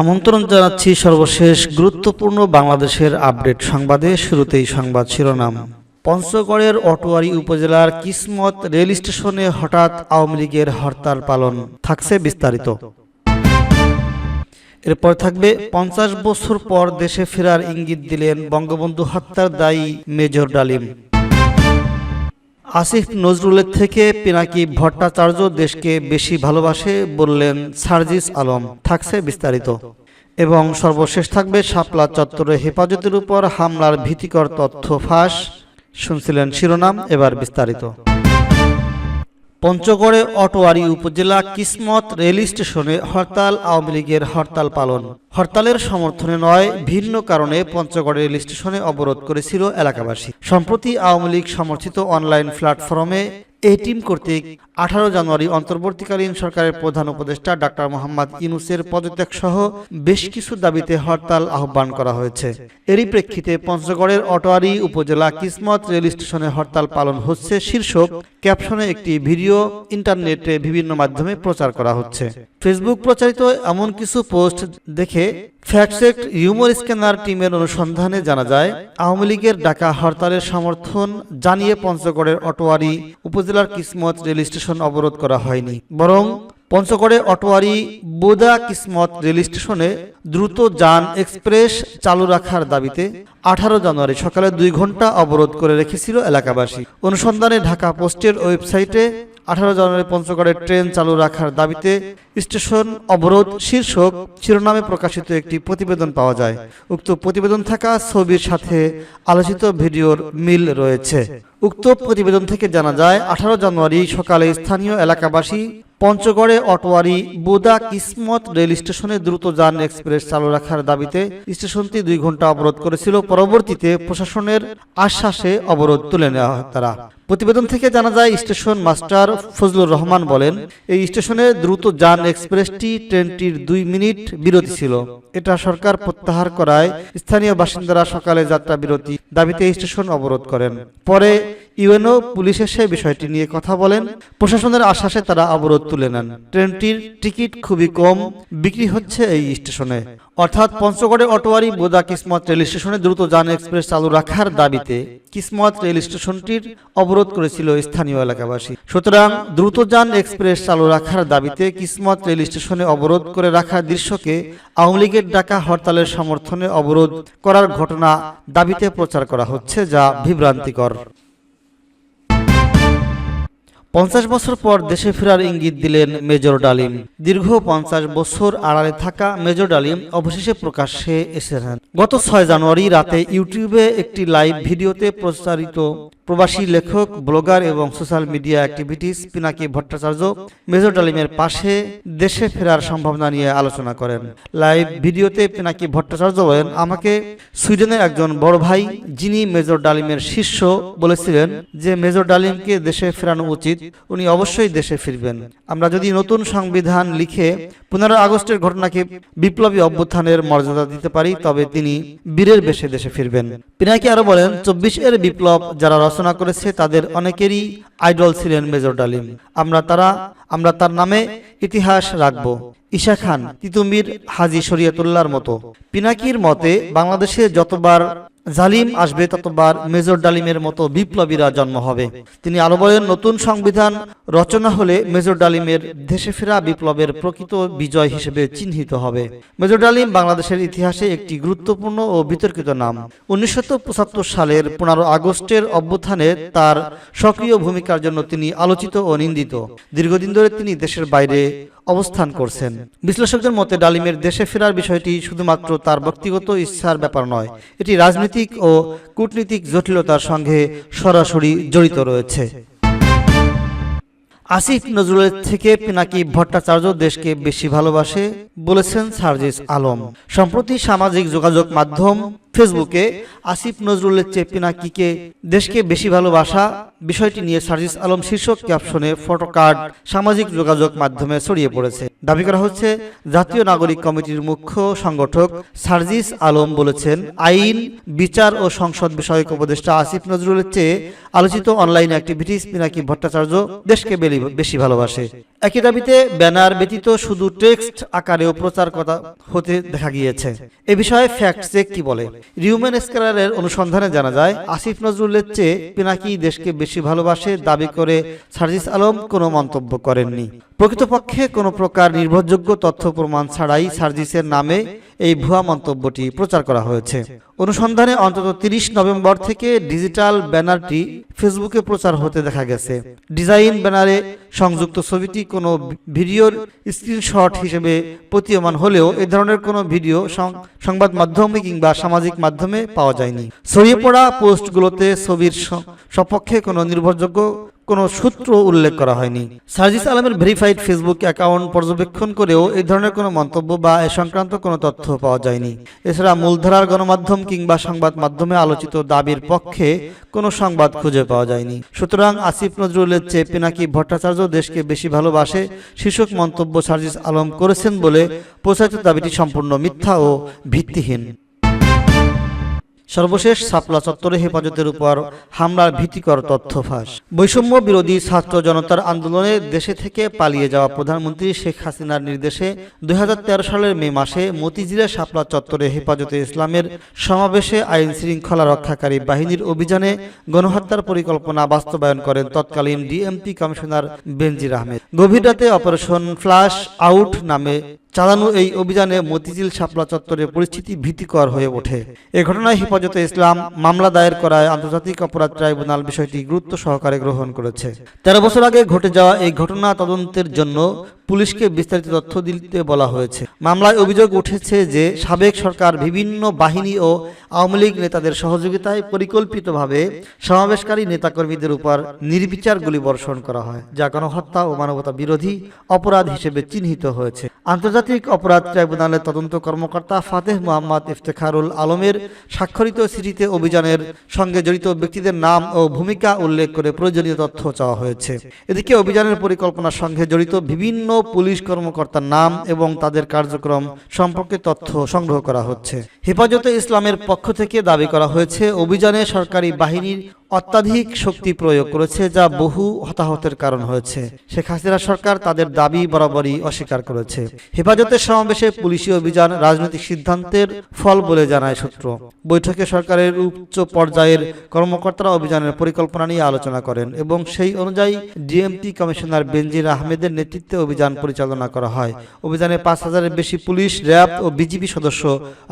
আমন্ত্রণ জানাচ্ছি সর্বশেষ গুরুত্বপূর্ণ বাংলাদেশের আপডেট সংবাদে। শুরুতেই সংবাদ শিরোনাম। পঞ্চগড়ের অটোয়ারি উপজেলার কিসমত রেল স্টেশনে হঠাৎ আওয়ামী লীগের হরতাল পালন। থাকছে বিস্তারিত। এরপর থাকবে পঞ্চাশ বছর পর দেশে ফেরার ইঙ্গিত দিলেন বঙ্গবন্ধু হত্যার দায়ী মেজর ডালিম। আসিফ নজরুলের থেকে পিনাকি ভট্টাচার্য দেশকে বেশি ভালোবাসে বললেন সার্জিস আলম। থাকছে বিস্তারিত। এবং সর্বশেষ থাকবে শাপলা চত্বরে হেফাজতের উপর হামলার ভীতিকর তথ্য ফাঁস। শুনছিলেন শিরোনাম, এবার বিস্তারিত। পঞ্চগড়ে অটোয়ারি উপজেলা কিসমত রেল স্টেশনে হরতাল, আওয়ামী লীগের হরতাল পালন। হরতালের সমর্থনে নয়, ভিন্ন কারণে পঞ্চগড়ের রেল স্টেশনে অবরোধ করেছিল এলাকাবাসী। সম্প্রতি আওয়ামী লীগ সমর্থিত অনলাইন প্ল্যাটফর্মে এই টিম কর্তৃক আঠারো জানুয়ারি অন্তর্বর্তীকালীন সরকারের প্রধান উপদেষ্টা ডাক্তার মোহাম্মদ ইনুসের পদত্যাগ সহ বেশ কিছু দাবিতে হরতাল আহ্বান করা হয়েছে। এরই প্রেক্ষিতে পঞ্চগড়ের অটোয়ারি উপজেলা কিসমত রেল স্টেশনে হরতাল পালন হচ্ছে। শীর্ষক ক্যাপশনে একটি ভিডিও ইন্টারনেটে বিভিন্ন মাধ্যমে প্রচার করা হচ্ছে। ফেসবুক প্রচারিত এমন কিছু পোস্ট দেখে ফ্যাক্টসেক হিউমর স্ক্যানার টিমের অনুসন্ধানে জানা যায়, আওয়ামী লীগের ডাকা হরতালের সমর্থন জানিয়ে পঞ্চগড়ের অটোয়ারি উপজেলার কিসমত রেল স্টেশন অবরোধ করা হয়নি। বরং পঞ্চগড়ে অটোয়ারি বোদা কিসমত রেল স্টেশনে দ্রুত যান এক্সপ্রেস চালু রাখার দাবিতে আঠারো জানুয়ারি সকালে দুই ঘণ্টা অবরোধ করে রেখেছিল এলাকাবাসী। অনুসন্ধানে ঢাকা পোস্টের ওয়েবসাইটে আঠারো জানুয়ারি পঞ্চগড়ে ট্রেন চালু রাখার দাবিতে স্টেশন অবরোধ শীর্ষক শিরোনামে প্রকাশিত একটি প্রতিবেদন পাওয়া যায়। উক্ত প্রতিবেদন থাকা ছবির সাথে আলোচিত ভিডিওর মিল রয়েছে। উক্ত প্রতিবেদন থেকে জানা যায়, আঠারো জানুয়ারি সকালে স্থানীয় এলাকাবাসী পঞ্চগড়ে অটোয়ারি বোদা কিসমত রেল স্টেশনে দ্রুত যান এক্সপ্রেস চালু রাখার দাবিতে স্টেশনটি দুই ঘণ্টা অবরোধ করেছিল। পরবর্তীতে প্রশাসনের আশ্বাসে অবরোধ তুলে নেওয়া হয় তারা। প্রতিবেদন থেকে জানা যায়, স্টেশন মাস্টার ফজলুর রহমান বলেন, এই স্টেশনে দ্রুত যান এক্সপ্রেসটি ট্রেনটির দুই মিনিট বিরতি ছিল। এটা সরকার প্রত্যাহার করায় স্থানীয় বাসিন্দারা সকালে যাত্রা বিরতি দাবিতে স্টেশন অবরোধ করেন। পরে ইউএনও পুলিশ এসে বিষয়টি নিয়ে কথা বলেন। প্রশাসনের আশ্বাসে তারা অবরোধ তুলে নেন। ট্রেনটির টিকিট খুবই কম, বিক্রি হচ্ছে এই স্টেশনে। অর্থাৎ পঞ্চগড়ে অটোয়ারি বোদা কিসমত রেল স্টেশনে দ্রুত যান এক্সপ্রেস চালু রাখার দাবিতে কিসমত রেল স্টেশনটির অবরোধ করেছিল স্থানীয় এলাকাবাসী। সুতরাং দ্রুত যান এক্সপ্রেস চালু রাখার দাবিতে কিসমত রেল স্টেশনে অবরোধ করে রাখার দৃশ্যকে আওয়ামী লীগের ডাকা হরতালের সমর্থনে অবরোধ করার ঘটনা দাবিতে প্রচার করা হচ্ছে, যা বিভ্রান্তিকর। পঞ্চাশ বছর পর দেশে ফেরার ইঙ্গিত দিলেন মেজর ডালিম। দীর্ঘ পঞ্চাশ বছর আড়ালে থাকা মেজর ডালিম অবশেষে প্রকাশ্যে এসেছেন। গত ছয় জানুয়ারি রাতে ইউটিউবে একটি লাইভ ভিডিওতে প্রচারিত প্রবাসী লেখক, ব্লগার এবং social media activities Pinaki Bhattacharya major ডালিমের পাশে দেশে ফেরার সম্ভাবনা নিয়ে আলোচনা করেন। লাইভ ভিডিওতে পিনাকি ভট্টাচার্য বলেন, আমাকে সুইডেনের একজন বড় ভাই যিনি মেজর ডালিমের শিষ্য বলেছিলেন যে মেজর ডালিমকে দেশে ফেরানো উচিত, উনি অবশ্যই দেশে ফিরবেন। আমরা যদি নতুন সংবিধান লিখে পনেরো আগস্টের ঘটনাকে বিপ্লবী অভ্যুত্থানের মর্যাদা দিতে পারি, তবে তিনি বীরের বেশে দেশে ফিরবেন। পিনাকি আরও বলেন, চব্বিশ এর বিপ্লব যারা রচনা করেছে তাদের অনেকেরই আইডল ছিলেন মেজর ডালিম। আমরা তারা, আমরা তার নামে ইতিহাস রাখব। ঈশা খান, তিতুমির হাজি শরিয়তুল্লাহর মতো। পিনাকির মতে বাংলাদেশে যতবার জালিম আসবে ততবার মেজর ডালিমের মতো বিপ্লবীরা জন্ম হবে। তিনি আরও বলেন নতুন সংবিধান রচনা হলে মেজর ডালিমের দেশে ফেরা বিপ্লবের প্রকৃত বিজয় হিসেবে চিহ্নিত হবে। মেজর ডালিম বাংলাদেশের ইতিহাসে একটি গুরুত্বপূর্ণ ও বিতর্কিত নাম। উনিশশো সালের পনেরো আগস্টের অভ্যুত্থানে তার সক্রিয় ভূমিকার জন্য তিনি আলোচিত ও নিন্দিত। দীর্ঘদিন ধরে তিনি দেশের বাইরে অবস্থান করছেন। বিশ্লেষকদের মতে, ডালিমের দেশে ফেরার বিষয়টি শুধুমাত্র তার ব্যক্তিগত ইচ্ছার ব্যাপার নয়, এটি রাজনৈতিক ও কূটনীতিক জটিলতার সঙ্গে সরাসরি জড়িত রয়েছে। আসিফ নজরুলের থেকে পিনাকি ভট্টাচার্য দেশকে বেশি ভালোবাসে বলেছেন সার্জিস আলম। সম্প্রতি সামাজিক যোগাযোগ মাধ্যম ফেসবুকে আসিফ নজরুলের চেয়ে পিনাকিকে দেশকে বেশি ভালোবাসা বিষয়টি নিয়ে সার্জিস আলম শীর্ষক ক্যাপশনে ফটো কার্ড সামাজিক যোগাযোগ মাধ্যমে ছড়িয়ে পড়েছে। দাবি করা হচ্ছে জাতীয় নাগরিক কমিটির মুখ্য সংগঠক সার্জিস আলম বলেছেন আইন বিচার ও সংসদ বিষয়ক উপদেষ্টা আসিফ নজরুলের চেয়ে আলোচিত অনলাইন অ্যাক্টিভিটিস পিনাকি ভট্টাচার্য দেশকে বেশি ভালোবাসে। একই দাবিতে ব্যানার ব্যতীত শুধু টেক্সট আকারেও প্রচার করা হতে দেখা গিয়েছে। এ বিষয়ে ফ্যাক্ট চেক কি বলে? রিউম্যান স্কলারের অনুসন্ধানে জানা যায়, আসিফ নজরুলের চেয়ে পিনাকি দেশকে বেশি ভালোবাসে দাবি করে সার্জিস আলম কোনো মন্তব্য করেননি। প্রকৃতপক্ষে কোনো প্রকার নির্ভরযোগ্য তথ্য প্রমাণ ছাড়াই সার্জিসের নামে এই ভুয়া মন্তব্যটি প্রচার করা হয়েছে। অনুসন্ধানে অন্তত তিরিশ নভেম্বর থেকে ডিজিটাল ব্যানারটি ফেসবুকে প্রচার হতে দেখা গেছে। ডিজাইন ব্যানারে সংযুক্ত ছবিটি কোনো ভিডিওর স্ক্রিনশট হিসেবে প্রতীয়মান হলেও এ ধরনের কোনো ভিডিও সংবাদ মাধ্যমে কিংবা সামাজিক মাধ্যমে পাওয়া যায়নি। ছড়িয়ে পড়া পোস্টগুলোতে ছবির সপক্ষে কোনো নির্ভরযোগ্য কোনো সূত্র উল্লেখ করা হয়নি। সার্জিস আলমের ভেরিফাইড ফেসবুক অ্যাকাউন্ট পর্যবেক্ষণ করেও এই ধরনের কোনো মন্তব্য বা এ সংক্রান্ত কোনো তথ্য পাওয়া যায়নি। এছাড়া মূলধারার গণমাধ্যম কিংবা সংবাদ মাধ্যমে আলোচিত দাবির পক্ষে কোনো সংবাদ খুঁজে পাওয়া যায়নি। সুতরাং আসিফ নজরুলের চেয়ে পিনাকি ভট্টাচার্য দেশকে বেশি ভালোবাসে শীর্ষক মন্তব্য সার্জিস আলম করেছেন বলে প্রচারিত দাবিটি সম্পূর্ণ মিথ্যা ও ভিত্তিহীন। সর্বশেষ শাপলা চত্বরে হেফাজতের উপর হামলার ভীতিকর তথ্য ফাঁস। বৈষম্য বিরোধী ছাত্র জনতার আন্দোলনে দেশে থেকে পালিয়ে যাওয়া প্রধানমন্ত্রী শেখ হাসিনার নির্দেশে দুই সালের মে মাসে মতিঝিলের সাপলা চত্বরে হেফাজতে ইসলামের সমাবেশে আইন শৃঙ্খলা রক্ষাকারী বাহিনীর অভিযানে গণহত্যার পরিকল্পনা বাস্তবায়ন করেন তৎকালীন ডিএমপি কমিশনার বেনজির আহমেদ। গভীর রাতে অপারেশন ফ্লাশ আউট নামে চালানো এই অভিযানে মতিঝিল শাপলা চত্বরে পরিস্থিতি ভীতিকর হয়ে ওঠে। এ ঘটনায় হেফাজতে ইসলাম মামলা দায়ের করায় আন্তর্জাতিক অপরাধ ট্রাইব্যুনাল বিষয়টি গুরুত্ব সহকারে গ্রহণ করেছে। তেরো বছর আগে ঘটে যাওয়া এই ঘটনা তদন্তের জন্য পুলিশকে বিস্তারিত তথ্য দিতে বলা হয়েছে। মামলায় অভিযোগ উঠেছে যে সাবেক সরকার বিভিন্ন বাহিনী ও আওয়ামী লীগ নেতাদের সহযোগিতায় পরিকল্পিতভাবে সমাবেশকারী নেতাকর্মীদের উপর নির্বিচার গুলি বর্ষণ করা হয়, যা গণহত্যা ও মানবতা বিরোধী অপরাধ হিসেবে চিহ্নিত হয়েছে। আন্তর্জাতিক অপরাধ ট্রাইব্যুনালের তদন্ত কর্মকর্তা ফাতেহ মোহাম্মদ ইফতেখারুল আলমের স্বাক্ষরিত চিঠিতে অভিযানের সঙ্গে জড়িত ব্যক্তিদের নাম ও ভূমিকা উল্লেখ করে প্রয়োজনীয় তথ্য চাওয়া হয়েছে। এদিকে অভিযানের পরিকল্পনার সঙ্গে জড়িত বিভিন্ন পুলিশ কর্মকর্তার নাম এবং তাদের কার্যক্রম সম্পর্কে তথ্য সংগ্রহ করা হচ্ছে। হেফাজতে ইসলামের পক্ষ থেকে দাবি করা হয়েছে, অভিযানে সরকারি বাহিনীর অত্যাধিক শক্তি প্রয়োগ করেছে যা বহু হতাহতের কারণ হয়েছে। শেখ হাসিনা সরকার তাদের দাবি বরাবরই অস্বীকার করেছে। হেফাজতের সমাবেশে পুলিশি অভিযান রাজনৈতিক সিদ্ধান্তের ফল বলে জানায় সূত্র। বৈঠকে সরকারের উচ্চ পর্যায়ের কর্মকর্তারা অভিযানের পরিকল্পনা নিয়ে আলোচনা করেন এবং সেই অনুযায়ী ডিএমপি কমিশনার বেনজির আহমেদের নেতৃত্বে অভিযান পরিচালনা করা হয়। অভিযানে পাঁচ হাজারের বেশি পুলিশ, র্যাব ও বিজিবি সদস্য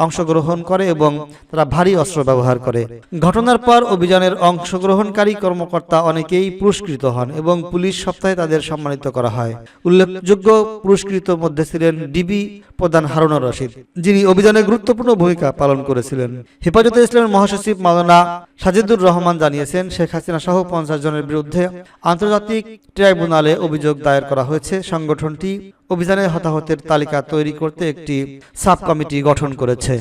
অংশগ্রহণ করে এবং তারা ভারী অস্ত্র ব্যবহার করে। ঘটনার পর অভিযানের অংশগ্রহণকারী কর্মকর্তা অনেকেই পুরস্কৃত হন এবং পুলিশ সপ্তাহে তাদের সম্মানিত করা হয়। উল্লেখযোগ্য পুরস্কৃত মধ্যে ছিলেন ডিবি প্রধান হারুনুর রশিদ, যিনি অভিযানে গুরুত্বপূর্ণ ভূমিকা পালন করেছিলেন। হেফাজতে ইসলামের মহাসচিব মাওলানা সাজিদুর রহমান জানিয়েছেন, শেখ হাসিনা সহ পঞ্চাশ জনের বিরুদ্ধে আন্তর্জাতিক ট্রাইব্যুনালে অভিযোগ দায়ের করা হয়েছে। সংগঠনটি অভিযানে হতাহতের তালিকা তৈরি করতে একটি সাব কমিটি গঠন করেছে।